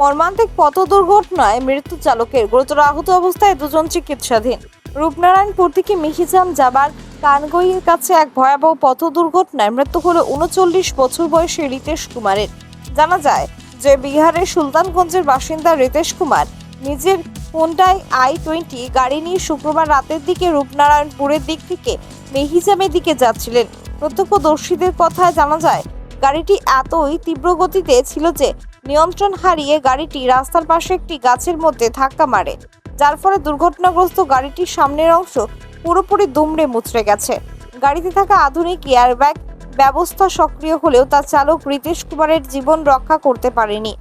মর্মান্তিক পথ দুর্ঘটনায় মৃত্যু চালকের গুরুতর আহত অবস্থায় দুজন চিকিৎসাধীন। রূপনারায়ণপুর থেকে মিহিজাম যাবার কানগইয়ের কাছে এক ভয়াবহ পথ দুর্ঘটনায় মৃত্যু হল উনচল্লিশ বছর বয়সী রিতেশ কুমারের। জানা যায় যে বিহারের সুলতানগঞ্জের বাসিন্দা রিতেশ কুমার নিজের হোন্ডাই আই টোয়েন্টি গাড়ি নিয়ে শুক্রবার রাতের দিকে রূপনারায়ণপুরের দিক থেকে মেহিজামের দিকে যাচ্ছিলেন। প্রত্যক্ষদর্শীদের কথায় জানা যায়, গাড়িটি এতই তীব্র গতিতে ছিল যে নিয়ন্ত্রণ হারিয়ে গাড়িটি রাস্তার পাশে একটি গাছের মধ্যে ধাক্কা মারে, যার ফলে দুর্ঘটনাগ্রস্ত গাড়িটির সামনের অংশ পুরোপুরি দুমড়ে মুচড়ে গেছে। গাড়িতে থাকা আধুনিক এয়ারব্যাগ ব্যবস্থা সক্রিয় হলেও তার চালক রিতেশ কুমারের জীবন রক্ষা করতে পারেনি।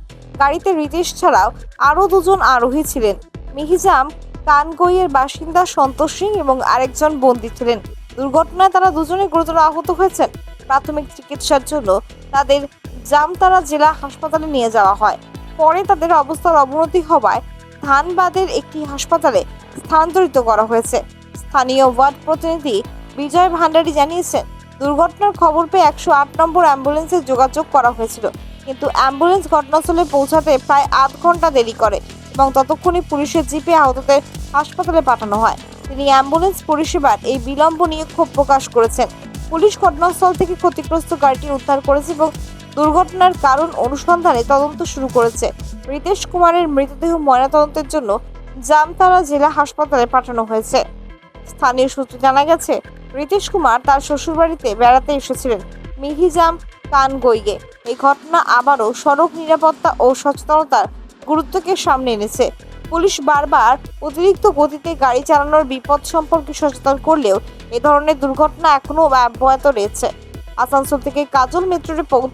গাড়িতে রিতেশ ছাড়াও আরও দুজন আরোহী ছিলেন। মিহিজাম কানগইয়ের বাসিন্দা সন্তোষ সিং এবং আরেকজন বন্দী ছিলেন। দুর্ঘটনায় তারা দুজনে গুরুতর আহত হয়েছেন। প্রাথমিক চিকিৎসার জন্য তাদের জামতারা জেলা হাসপাতালে নিয়ে যাওয়া হয়। পরে তাদের অবস্থার অবনতি হওয়ায় ধানবাদের একটি হাসপাতালে স্থানান্তরিত করা হয়েছে। স্থানীয় ওয়ার্ড প্রতিনিধি বিজয় ভান্ডারী জানিয়েছেন, দুর্ঘটনার খবর পেয়ে একশো আট নম্বর অ্যাম্বুলেন্সে যোগাযোগ করা হয়েছিল। কিন্তু অ্যাম্বুলেন্স ঘটনাস্থলে পৌঁছাতে প্রায় আধ ঘণ্টা দেরি করে এবং ততক্ষণে পুলিশের জিপে আহতদের হাসপাতালে পাঠানো হয়। তিনি অ্যাম্বুলেন্স পরিষেবার এই বিলম্ব নিয়ে ক্ষোভ প্রকাশ করেছেন। পুলিশ ঘটনাস্থল থেকে ক্ষতিগ্রস্ত গাড়িটি উদ্ধার করেছে এবং দুর্ঘটনার কারণ অনুসন্ধানে তদন্ত শুরু করেছে। রিতেশ কুমারের মৃতদেহ ময়নাতদন্তের জন্য জামতারা জেলা হাসপাতালে পাঠানো হয়েছে। স্থানীয় সূত্রে জানা গেছে, রিতেশ কুমার তার শ্বশুরবাড়িতে বেড়াতে এসেছিলেন। মিহিজাম কানগইয়ে। এই ঘটনা আবারও সড়ক নিরাপত্তা ও সচেতনতার গুরুত্বকে সামনে এনেছে। পুলিশ বারবার অতিরিক্ত গতিতে গাড়ি চালানোর বিপদ সম্পর্কে সচেতন করলেও এ ধরনের দুর্ঘটনা এখনও অব্যাহত রয়েছে। আসানসোল থেকে কাজল মিত্র রিপোর্ট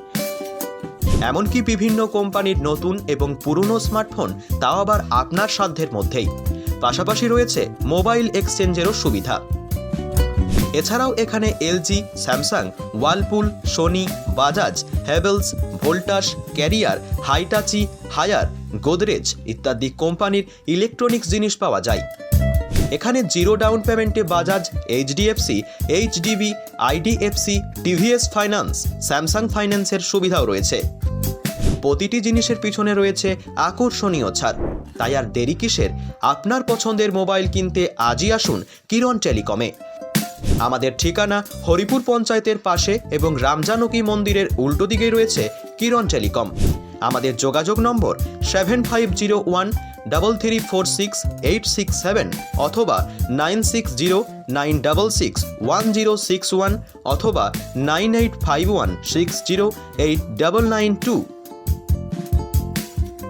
এমনকি বিভিন্ন কোম্পানির নতুন এবং পুরনো স্মার্টফোন তাও আবার আপনার সাধ্যের মধ্যেই। পাশাপাশি রয়েছে মোবাইল এক্সচেঞ্জেরও সুবিধা। এছাড়াও এখানে LG, Samsung, Whirlpool, Sony, Bajaj Havells Voltas, Carrier, Hitachi, Haier, Godrej ইত্যাদি কোম্পানির ইলেকট্রনিক্স জিনিস পাওয়া যায়। এখানে জিরো ডাউন পেমেন্টে Bajaj, HDFC, HDB, IDFC, TVS finance, Samsung ফাইন্যান্সের সুবিধাও রয়েছে। প্রতিটি জিনিসের পিছনে রয়েছে আকর্ষণীয় ছাড়। তাই আর দেরি কিসের? আপনার পছন্দের মোবাইল কিনতে আজই আসুন কিরণ টেলিকমে। আমাদের ঠিকানা হরিপুর পঞ্চায়েতের পাশে এবং রামজানকী মন্দিরের উল্টো দিকে রয়েছে কিরণ টেলিকম। আমাদের যোগাযোগ নম্বর seven five zero one double three four six eight six seven অথবা nine six zero nine double six one zero six one অথবা nine eight five one six zero eight double nine two